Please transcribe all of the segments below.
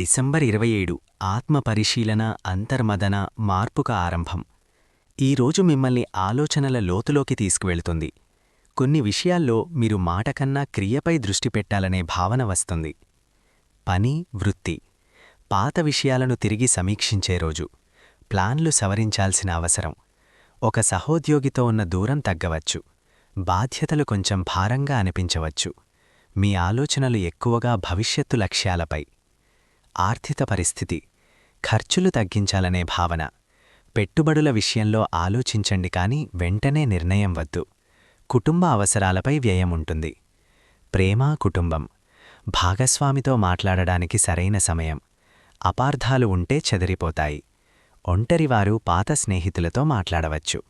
December ఇరవై ఏడు ఆత్మ పరిశీలన అంతర్మదన మార్పుక ఆరంభం. ఈరోజు మిమ్మల్ని ఆలోచనల లోతులోకి తీసుకువెళ్తుంది. కొన్ని విషయాల్లో మీరు మాటకన్నా క్రియపై దృష్టి పెట్టాలనే భావన వస్తుంది. పని వృత్తి. పాత విషయాలను తిరిగి సమీక్షించే రోజు. ప్లాన్లు సవరించాల్సిన అవసరం. ఒక సహోద్యోగితో ఉన్న దూరం తగ్గవచ్చు. బాధ్యతలు కొంచెం భారంగా అనిపించవచ్చు. మీ ఆలోచనలు ఎక్కువగా భవిష్యత్తు లక్ష్యాలపై. ఆర్థిక పరిస్థితి ఖర్చులు తగ్గించాలనే భావన. పెట్టుబడుల విషయంలో ఆలోచించండి కాని వెంటనే నిర్ణయం వద్దు. కుటుంబ అవసరాలపై వ్యయం ఉంటుంది. ప్రేమ కుటుంబం. భాగస్వామితో మాట్లాడడానికి సరైన సమయం. అపార్థాలు ఉంటే చెదిరిపోతాయి. ఒంటరివారు పాత స్నేహితులతో మాట్లాడవచ్చు.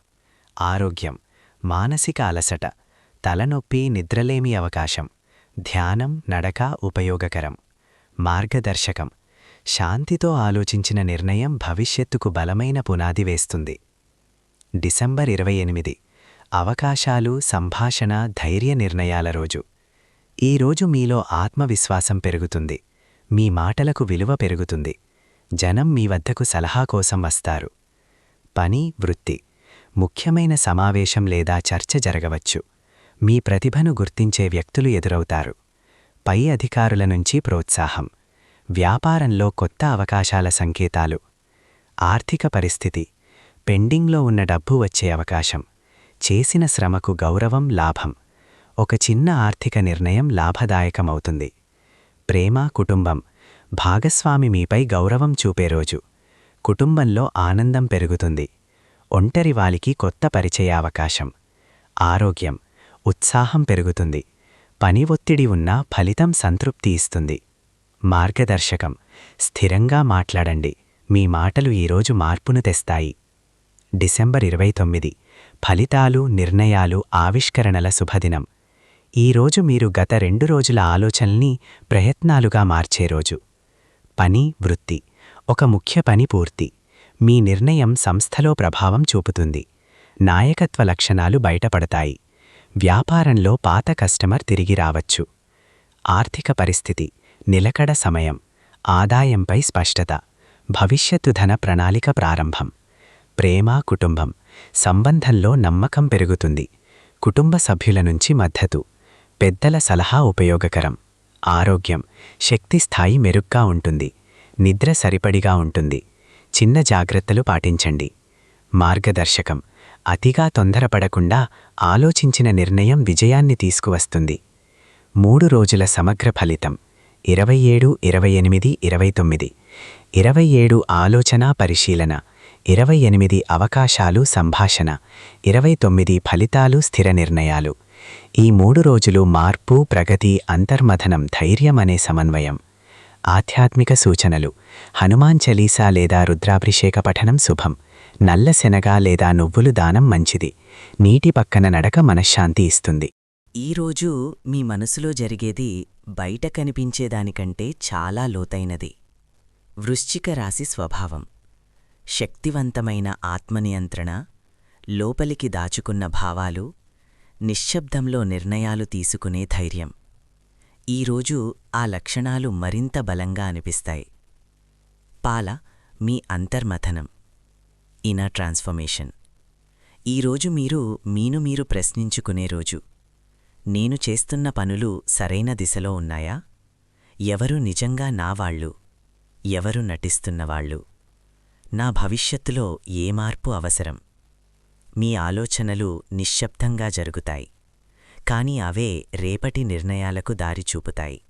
ఆరోగ్యం. మానసిక అలసట. తలనొప్పి నిద్రలేమి అవకాశం. ధ్యానం నడక ఉపయోగకరం. మార్గదర్శకం. శాంతితో ఆలోచించిన నిర్ణయం భవిష్యత్తుకు బలమైన పునాది వేస్తుంది. డిసెంబర్ ఇరవై ఎనిమిది అవకాశాలు సంభాషణ ధైర్య నిర్ణయాల రోజు. ఈరోజు మీలో ఆత్మవిశ్వాసం పెరుగుతుంది. మీ మాటలకు విలువ పెరుగుతుంది. జనం మీ వద్దకు సలహా కోసం వస్తారు. పని వృత్తి. ముఖ్యమైన సమావేశం లేదా చర్చ జరగవచ్చు. మీ ప్రతిభను గుర్తించే వ్యక్తులు ఎదురవుతారు. పై అధికారుల నుంచి ప్రోత్సాహం. వ్యాపారంలో కొత్త అవకాశాల సంకేతాలు. ఆర్థిక పరిస్థితి. పెండింగ్లో ఉన్న డబ్బు వచ్చే అవకాశం. చేసిన శ్రమకు గౌరవం లాభం. ఒక చిన్న ఆర్థిక నిర్ణయం లాభదాయకమవుతుంది. ప్రేమ కుటుంబం. భాగస్వామి మీపై గౌరవం చూపే రోజు. కుటుంబంలో ఆనందం పెరుగుతుంది. ఒంటరివాలికి కొత్త పరిచయావకాశం ఆరోగ్యం. ఉత్సాహం పెరుగుతుంది. పని ఒత్తిడి ఉన్నా ఫలితం సంతృప్తి ఇస్తుంది. మార్గదర్శకం. స్థిరంగా మాట్లాడండి. మీ మాటలు ఈరోజు మార్పును తెస్తాయి. డిసెంబర్ ఇరవై తొమ్మిది. ఫలితాలు నిర్ణయాలు ఆవిష్కరణల శుభదినం. ఈరోజు మీరు గత రెండు రోజుల ఆలోచనల్ని ప్రయత్నాలుగా మార్చే రోజు. పని వృత్తి. ఒక ముఖ్య పని పూర్తి. మీ నిర్ణయం సంస్థలో ప్రభావం చూపుతుంది. నాయకత్వ లక్షణాలు బయటపడతాయి. వ్యాపారంలో పాత కస్టమర్ తిరిగి రావచ్చు. ఆర్థిక పరిస్థితి నిలకడ సమయం ఆదాయంపై స్పష్టత భవిష్యత్తు ధన ప్రణాళిక ప్రారంభం. ప్రేమ కుటుంబం సంబంధంలో నమ్మకం పెరుగుతుంది. కుటుంబ సభ్యుల నుంచి మద్దతు పెద్దల సలహా ఉపయోగకరం. ఆరోగ్యం శక్తి స్థాయి మెరుగ్గా ఉంటుంది. నిద్ర సరిపడిగా ఉంటుంది. చిన్న జాగ్రత్తలు పాటించండి. మార్గదర్శకం అతిగా తొందరపడకుండా ఆలోచించిన నిర్ణయం విజయాన్ని తీసుకువస్తుంది. మూడు రోజుల సమగ్ర ఫలితం. ఇరవై ఏడు ఇరవై ఎనిమిది ఇరవై తొమ్మిది. ఇరవై ఏడు ఆలోచన పరిశీలన. ఇరవై ఎనిమిది అవకాశాలు సంభాషణ. ఇరవై తొమ్మిది ఫలితాలు స్థిర నిర్ణయాలు. ఈ మూడు రోజులు మార్పు ప్రగతి అంతర్మథనం ధైర్యం అనే సమన్వయం. ఆధ్యాత్మిక సూచనలు. హనుమాన్ చలీసా లేదా రుద్రాభిషేక పఠనం శుభం. నల్ల శనగ లేదా నువ్వులు దానం మంచిది. నీటి పక్కన నడక మనశ్శాంతి ఇస్తుంది. ఈరోజు మీ మనసులో జరిగేది బయట కనిపించేదానికంటే చాలా లోతైనది. వృశ్చిక రాశి స్వభావం. శక్తివంతమైన ఆత్మనియంత్రణ లోపలికి దాచుకున్న భావాలు నిశ్శబ్దంలో నిర్ణయాలు తీసుకునే ధైర్యం. ఈరోజు ఆ లక్షణాలు మరింత బలంగా అనిపిస్తాయి. పాల మీ అంతర్మథనం. Inner transformation. ఈరోజు మీరు మీను మీరు ప్రశ్నించుకునే రోజు. నేను చేస్తున్న పనులు సరైన దిశలో ఉన్నాయా? ఎవరు నిజంగా నావాళ్ళు ఎవరు నటిస్తున్నవాళ్ళు నా భవిష్యత్తులో ఏ మార్పు అవసరం? మీ ఆలోచనలు నిశ్శబ్దంగా జరుగుతాయి. కాని అవే రేపటి నిర్ణయాలకు దారి చూపుతాయి.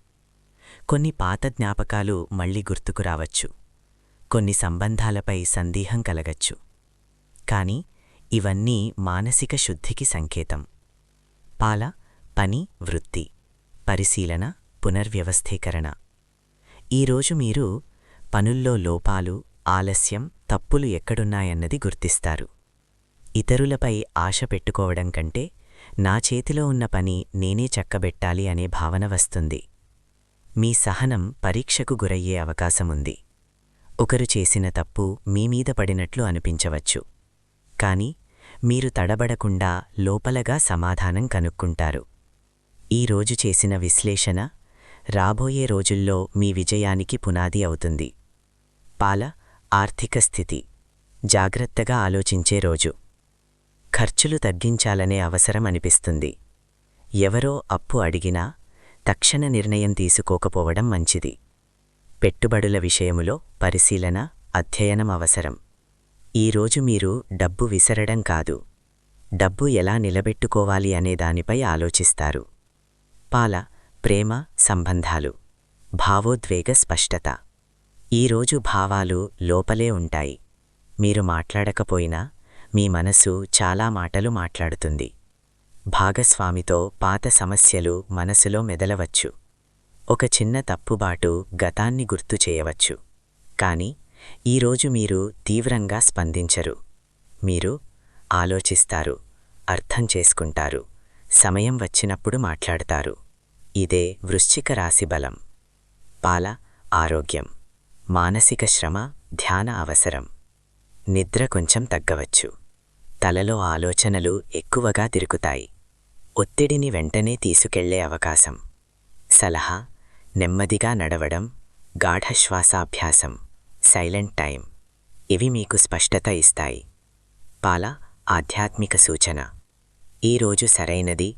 కొన్ని పాత జ్ఞాపకాలు మళ్ళీ గుర్తుకురావచ్చు కొన్ని సంబంధాలపై సందేహం కలగచ్చు. కాని ఇవన్నీ మానసిక శుద్ధికి సంకేతం. పాల పని వృత్తి పరిశీలన పునర్వ్యవస్థీకరణ. ఈరోజు మీరు పనుల్లో లోపాలు ఆలస్యం తప్పులు ఎక్కడున్నాయన్నది గుర్తిస్తారు. ఇతరులపై ఆశ పెట్టుకోవడం కంటే నా చేతిలో ఉన్న పని నేనే చక్కబెట్టాలి అనే భావన వస్తుంది. మీ సహనం పరీక్షకు గురయ్యే అవకాశముంది. ఒకరు చేసిన తప్పు మీమీద పడినట్లు అనిపించవచ్చు. కాని మీరు తడబడకుండా లోపలగా సమాధానం కనుక్కుంటారు. ఈరోజు చేసిన విశ్లేషణ రాబోయే రోజుల్లో మీ విజయానికి పునాది అవుతుంది. పాల ఆర్థిక స్థితి. జాగ్రత్తగా ఆలోచించే రోజు. ఖర్చులు తగ్గించాలనే అవసరం అనిపిస్తుంది. ఎవరో అప్పు అడిగినా తక్షణ నిర్ణయం తీసుకోకపోవడం మంచిది. పెట్టుబడుల విషయములో పరిశీలన అధ్యయనం అవసరం. ఈరోజు మీరు డబ్బు విసరడం కాదు. డబ్బు ఎలా నిలబెట్టుకోవాలి అనే దానిపై ఆలోచిస్తారు. పాల ప్రేమ సంబంధాలు. భావోద్వేగ స్పష్టత. ఈరోజు భావాలు లోపలే ఉంటాయి. మీరు మాట్లాడకపోయినా మీ మనసు చాలా మాటలు మాట్లాడుతుంది. భాగస్వామితో పాత సమస్యలు మనసులో మెదలవచ్చు. ఒక చిన్న తప్పుబాటు గతాన్ని గుర్తు చేయవచ్చు. కాని ఈరోజు మీరు తీవ్రంగా స్పందించరు. మీరు ఆలోచిస్తారు అర్థం చేసుకుంటారు సమయం వచ్చినప్పుడు మాట్లాడతారు. ఇదే వృశ్చిక రాశి బలం. పాల ఆరోగ్యం. మానసిక శ్రమ ధ్యాన అవసరం. నిద్ర కొంచెం తగ్గవచ్చు. తలలో ఆలోచనలు ఎక్కువగా తిరుగుతాయి. ఒత్తిడిని వెంటనే తీసుకెళ్ళే అవకాశం. సలహా నెమ్మదిగా నడవడం గాఢశ్వాసాభ్యాసం. సైలెంట్ టైం ఇవి మీకు స్పష్టత ఇస్తాయి. పాల ఆధ్యాత్మిక సూచన. ఈరోజు సరైనది.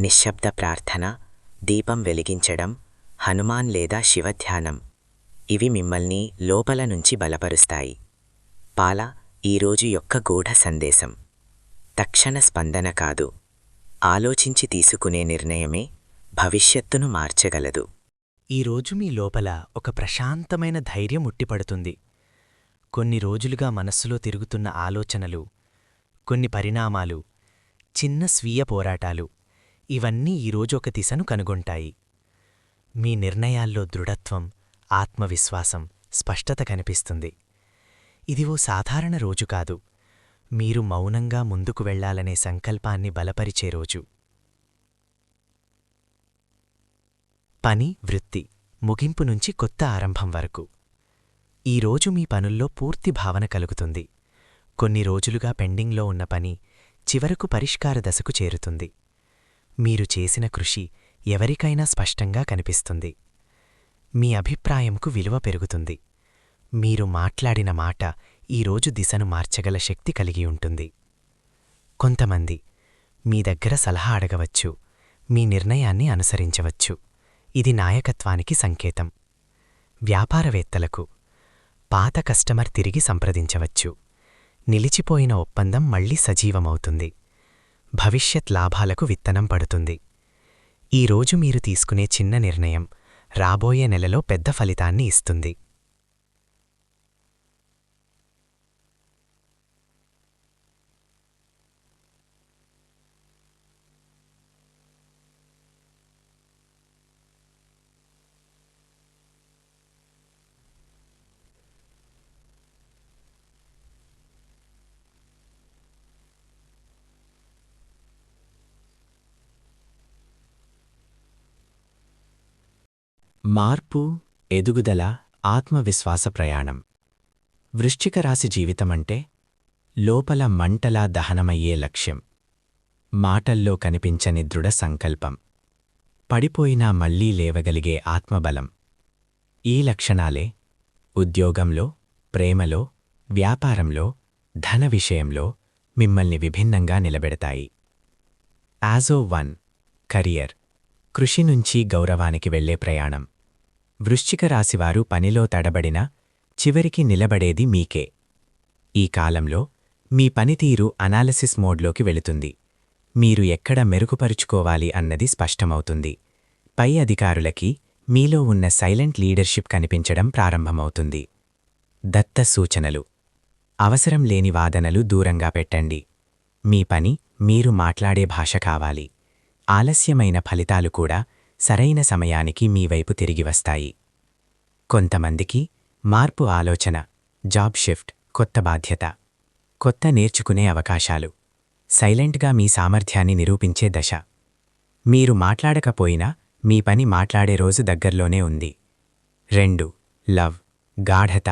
నిశ్శబ్ద ప్రార్థన దీపం వెలిగించడం హనుమాన్ లేదా శివధ్యానం ఇవి మిమ్మల్ని లోపల నుంచి బలపరుస్తాయి. పాల ఈరోజు యొక్క గూఢ సందేశం. తక్షణ స్పందన కాదు. ఆలోచించి తీసుకునే నిర్ణయమే భవిష్యత్తును మార్చగలదు. ఈరోజు మీ లోపల ఒక ప్రశాంతమైన ధైర్యం ఉట్టిపడుతుంది. కొన్ని రోజులుగా మనస్సులో తిరుగుతున్న ఆలోచనలు కొన్ని పరిణామాలు చిన్న స్వీయ పోరాటాలు ఇవన్నీ ఈరోజు ఒక దిశను కనుగొంటాయి. మీ నిర్ణయాల్లో దృఢత్వం ఆత్మవిశ్వాసం స్పష్టత కనిపిస్తుంది. ఇది ఓ సాధారణ రోజు కాదు. మీరు మౌనంగా ముందుకు వెళ్ళాలనే సంకల్పాన్ని బలపరిచే రోజు. పని వృత్తి ముగింపు నుంచి కొత్త ఆరంభం వరకు. ఈరోజు మీ పనుల్లో పూర్తి భావన కలుగుతుంది. కొన్ని రోజులుగా పెండింగ్లో ఉన్న పని చివరకు పరిష్కార దశకు చేరుతుంది. మీరు చేసిన కృషి ఎవరికైనా స్పష్టంగా కనిపిస్తుంది. మీ అభిప్రాయంకు విలువ పెరుగుతుంది. మీరు మాట్లాడిన మాట ఈరోజు దిశను మార్చగల శక్తి కలిగి ఉంటుంది. కొంతమంది మీ దగ్గర సలహా అడగవచ్చు మీ నిర్ణయాన్ని అనుసరించవచ్చు. ఇది నాయకత్వానికి సంకేతం. వ్యాపారవేత్తలకు పాత కస్టమర్ తిరిగి సంప్రదించవచ్చు. నిలిచిపోయిన ఒప్పందం మళ్ళీ సజీవమవుతుంది. భవిష్యత్ లాభాలకు విత్తనం పడుతుంది. ఈరోజు మీరు తీసుకునే చిన్న నిర్ణయం రాబోయే నెలలో పెద్ద ఫలితాన్ని ఇస్తుంది. మార్పు ఎదుగుదల ఆత్మవిశ్వాస ప్రయాణం. వృశ్చిక రాశి జీవితమంటే లోపల మంటలా దహనమయ్యే లక్ష్యం. మాటల్లో కనిపించని దృఢ సంకల్పం. పడిపోయినా మళ్ళీ లేవగలిగే ఆత్మబలం. ఈ లక్షణాలే ఉద్యోగంలో ప్రేమలో వ్యాపారంలో ధన విషయంలో మిమ్మల్ని విభిన్నంగా నిలబెడతాయి. యాజో వన్ కరియర్. కృషి నుంచి గౌరవానికి వెళ్ళే ప్రయాణం. వృశ్చిక రాశివారు పనిలో తడబడిన చివరికి నిలబడేది మీకే. ఈ కాలంలో మీ పనితీరు అనాలసిస్ మోడ్లోకి వెళుతుంది. మీరు ఎక్కడ మెరుగుపరుచుకోవాలి అన్నది స్పష్టమవుతుంది. పై అధికారులకి మీలో ఉన్న సైలెంట్ లీడర్షిప్ కనిపించడం ప్రారంభమవుతుంది. దత్త సూచనలు. అవసరం లేని వాదనలు దూరంగా పెట్టండి. మీ పని మీరు మాట్లాడే భాష కావాలి. ఆలస్యమైన ఫలితాలు కూడా సరైన సమయానికి మీ వైపు తిరిగి వస్తాయి. కొంతమందికి మార్పు ఆలోచన జాబ్ షిఫ్ట్ కొత్త బాధ్యత కొత్త నేర్చుకునే అవకాశాలు సైలెంట్గా మీ సామర్థ్యాన్ని నిరూపించే దశ. మీరు మాట్లాడకపోయినా మీ పని మాట్లాడే రోజు దగ్గర్లోనే ఉంది. రెండు లవ్ గాఢత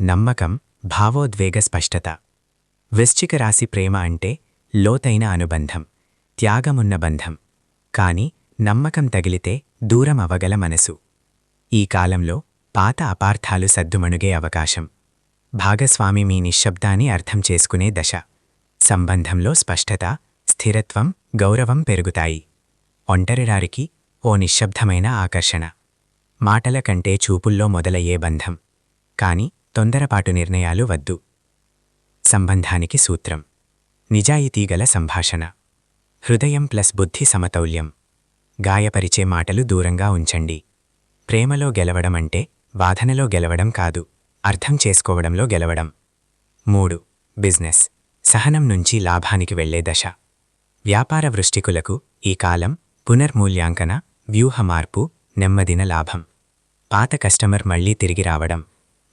నమ్మకం భావోద్వేగ స్పష్టత. వృశ్చిక రాశి ప్రేమ అంటే లోతైన అనుబంధం త్యాగమున్న బంధం. కాని నమ్మకం తగిలితే దూరం అవగల మనసు. ఈ కాలంలో పాత అపార్థాలు సద్దుమణుగే అవకాశం. భాగస్వామి మీ నిశ్శబ్దాన్ని అర్థం చేసుకునే దశ. సంబంధంలో స్పష్టత స్థిరత్వం గౌరవం పెరుగుతాయి. ఒంటరిరారికి ఓ నిశ్శబ్దమైన ఆకర్షణ. మాటల కంటే చూపుల్లో మొదలయ్యే బంధం. కాని తొందరపాటు నిర్ణయాలు వద్దు. సంబంధానికి సూత్రం. నిజాయితీగల సంభాషణ. హృదయం ప్లస్ బుద్ధి సమతౌల్యం. గాయపరిచే మాటలు దూరంగా ఉంచండి. ప్రేమలో గెలవడం అంటే వాదనలో గెలవడం కాదు అర్థం చేసుకోవడంలో గెలవడం. మూడు బిజినెస్. సహనం నుంచి లాభానికి వెళ్ళే దశ. వ్యాపార వృష్టికులకు ఈ కాలం పునర్మూల్యాంకన వ్యూహ మార్పు నెమ్మదిన లాభం. పాత కస్టమర్ మళ్ళీ తిరిగి రావడం.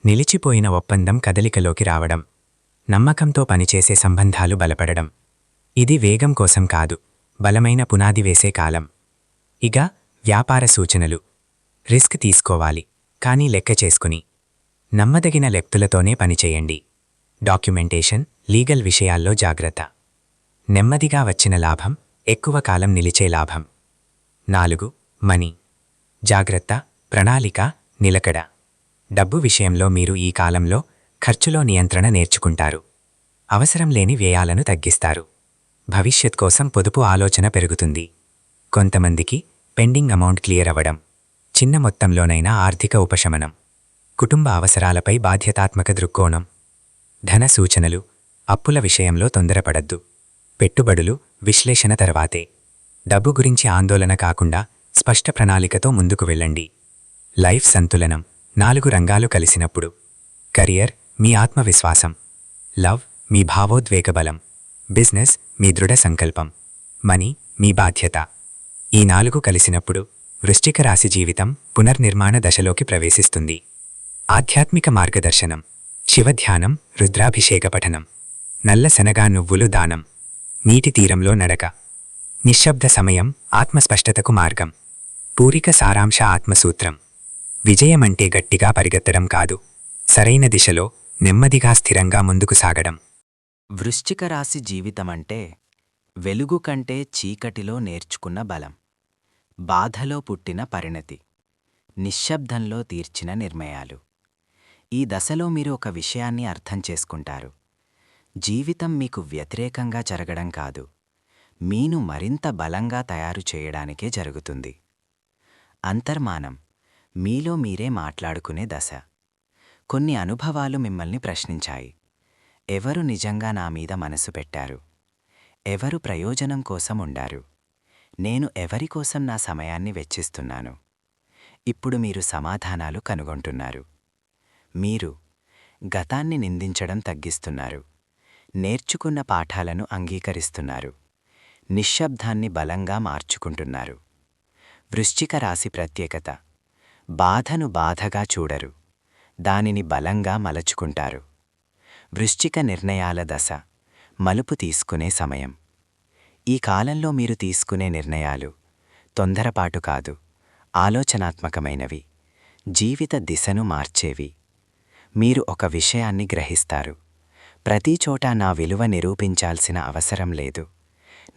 నిలిచిపోయిన ఒప్పందం కదలికలోకి రావడం. నమ్మకంతో పనిచేసే సంబంధాలు బలపడడం. ఇది వేగం కోసం కాదు బలమైన పునాది వేసే కాలం. ఇక వ్యాపార సూచనలు. రిస్క్ తీసుకోవాలి కానీ లెక్క చేసుకుని. నమ్మదగిన వ్యక్తులతోనే పనిచేయండి డాక్యుమెంటేషన్ లీగల్ విషయాల్లో జాగ్రత్త. నెమ్మదిగా వచ్చిన లాభం ఎక్కువ కాలం నిలిచే లాభం. నాలుగు మనీ. జాగ్రత్త ప్రణాళిక నిలకడ. డబ్బు విషయంలో మీరు ఈ కాలంలో ఖర్చులో నియంత్రణ నేర్చుకుంటారు. అవసరం లేని వ్యయాలను తగ్గిస్తారు. భవిష్యత్ కోసం పొదుపు ఆలోచన పెరుగుతుంది. కొంతమందికి పెండింగ్ అమౌంట్ క్లియర్ అవ్వడం చిన్న మొత్తంలోనైనా ఆర్థిక ఉపశమనం కుటుంబ అవసరాలపై బాధ్యతాత్మక దృక్కోణం ధన సూచనలు అప్పుల విషయంలో తొందరపడద్దు. పెట్టుబడులు విశ్లేషణ తర్వాతే. డబ్బు గురించి ఆందోళన కాకుండా స్పష్ట ప్రణాళికతో ముందుకు వెళ్ళండి. లైఫ్ సంతులనం నాలుగు రంగాలు కలిసినప్పుడు. కెరియర్ మీ ఆత్మవిశ్వాసం. లవ్ మీ భావోద్వేగ బలం. బిజినెస్ మీ దృఢ సంకల్పం. మనీ మీ బాధ్యత. ఈ నాలుగు కలిసినప్పుడు వృశ్చిక రాశి జీవితం పునర్నిర్మాణ దశలోకి ప్రవేశిస్తుంది. ఆధ్యాత్మిక మార్గదర్శనం శివధ్యానం రుద్రాభిషేక పఠనం నల్ల శనగా నువ్వులు దానం నీటి తీరంలో నడక నిశ్శబ్ద సమయం ఆత్మస్పష్టతకు మార్గం పూరిక సారాంశ ఆత్మసూత్రం విజయమంటే గట్టిగా పరిగెత్తడం కాదు సరైన దిశలో నెమ్మదిగా స్థిరంగా ముందుకు సాగడం. వృశ్చిక రాశి జీవితమంటే వెలుగు కంటే చీకటిలో నేర్చుకున్న బలం. బాధలో పుట్టిన పరిణతి. నిశ్శబ్దంలో తీర్చిన నిర్ణయాలు. ఈ దశలో మీరు ఒక విషయాన్ని అర్థం చేసుకుంటారు. జీవితం మీకు వ్యతిరేకంగా జరగడం కాదు. మీను మరింత బలంగా తయారు చేయడానికే జరుగుతుంది. అంతర్మానం. మీలో మీరే మాట్లాడుకునే దశ. కొన్ని అనుభవాలు మిమ్మల్ని ప్రశ్నించాయి. ఎవరు నిజంగా నా మీద మనసు పెట్టారు? ఎవరు ప్రయోజనం కోసం ఉండారు? నేను ఎవరికోసం నా సమయాన్ని వెచ్చిస్తున్నాను? ఇప్పుడు మీరు సమాధానాలు కనుగొంటున్నారు. మీరు గతాన్ని నిందించడం తగ్గిస్తున్నారు. నేర్చుకున్న పాఠాలను అంగీకరిస్తున్నారు. నిశ్శబ్దాన్ని బలంగా మార్చుకుంటున్నారు. వృశ్చిక రాశి ప్రత్యేకత. బాధను బాధగా చూడరు. దానిని బలంగా మలచుకుంటారు. వృశ్చిక నిర్ణయాల దశ. మలుపు తీసుకునే సమయం. ఈ కాలంలో మీరు తీసుకునే నిర్ణయాలు తొందరపాటు కాదు ఆలోచనాత్మకమైనవి. జీవిత దిశను మార్చేవి. మీరు ఒక విషయాన్ని గ్రహిస్తారు. ప్రతిచోటా నా విలువ నిరూపించాల్సిన అవసరం లేదు.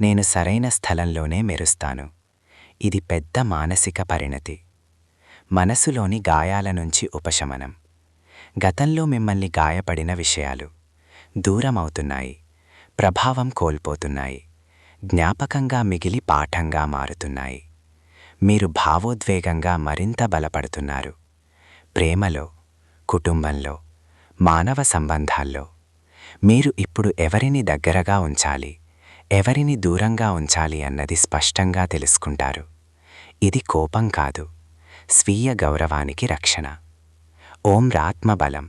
నేను సరైన స్థలంలోనే మెరుస్తాను. ఇది పెద్ద మానసిక పరిణతి. మనసులోని గాయాల నుంచి ఉపశమనం. గతంలో మిమ్మల్ని గాయపడిన విషయాలు దూరమవుతున్నాయి. ప్రభావం కోల్పోతున్నాయి. జ్ఞాపకంగా మిగిలి పాఠంగా మారుతున్నాయి. మీరు భావోద్వేగంగా మరింత బలపడుతున్నారు. ప్రేమలో కుటుంబంలో మానవ సంబంధాల్లో. మీరు ఇప్పుడు ఎవరిని దగ్గరగా ఉంచాలి ఎవరిని దూరంగా ఉంచాలి అన్నది స్పష్టంగా తెలుసుకుంటారు. ఇది కోపం కాదు స్వీయ గౌరవానికి రక్షణ. ఓం రాత్మబలం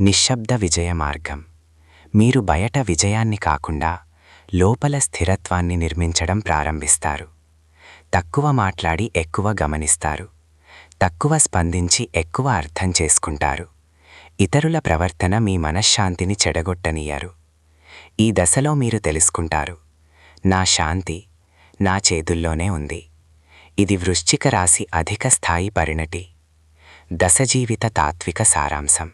నిశ్శబ్ద విజయ మార్గం. మీరు బయట విజయాన్ని కాకుండా లోపల స్థిరత్వాన్ని నిర్మించడం ప్రారంభిస్తారు. తక్కువ మాట్లాడి ఎక్కువ గమనిస్తారు. తక్కువ స్పందించి ఎక్కువ అర్థం చేసుకుంటారు. ఇతరుల ప్రవర్తన మీ మనశ్శాంతిని చెడగొట్టనియరు. ఈ దశలో మీరు తెలుసుకుంటారు. నా శాంతి నా చేతుల్లోనే ఉంది. ఇది వృశ్చిక రాశి అధిక స్థాయి పరిణటి దశజీవిత తాత్విక సారాంశం.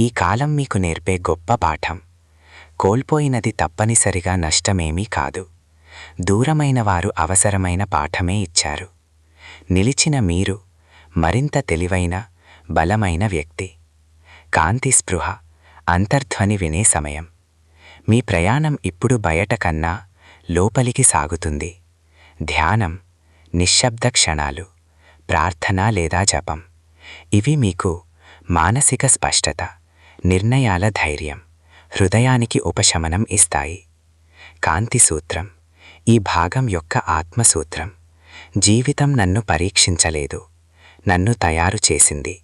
ఈ కాలం మీకు నేర్పే గొప్ప పాఠం. కోల్పోయినది తప్పనిసరిగా నష్టమేమీ కాదు. దూరమైన వారు అవసరమైన పాఠమే ఇచ్చారు. నిలిచిన మీరు మరింత తెలివైన బలమైన వ్యక్తి. కాంతి స్పృహ అంతర్ధ్వని వినే సమయం. మీ ప్రయాణం ఇప్పుడు బయట కన్నా లోపలికి సాగుతుంది. ధ్యానం నిశ్శబ్ద క్షణాలు ప్రార్థన లేదా జపం. ఇవి మీకు మానసిక స్పష్టత నిర్ణయాల ధైర్యం. హృదయానికి ఉపశమనం ఇస్తాయి. కాంతి సూత్రం. ఈ భాగం యొక్క ఆత్మసూత్రం. జీవితం నన్ను పరీక్షించలేదు. నన్ను తయారు చేసింది.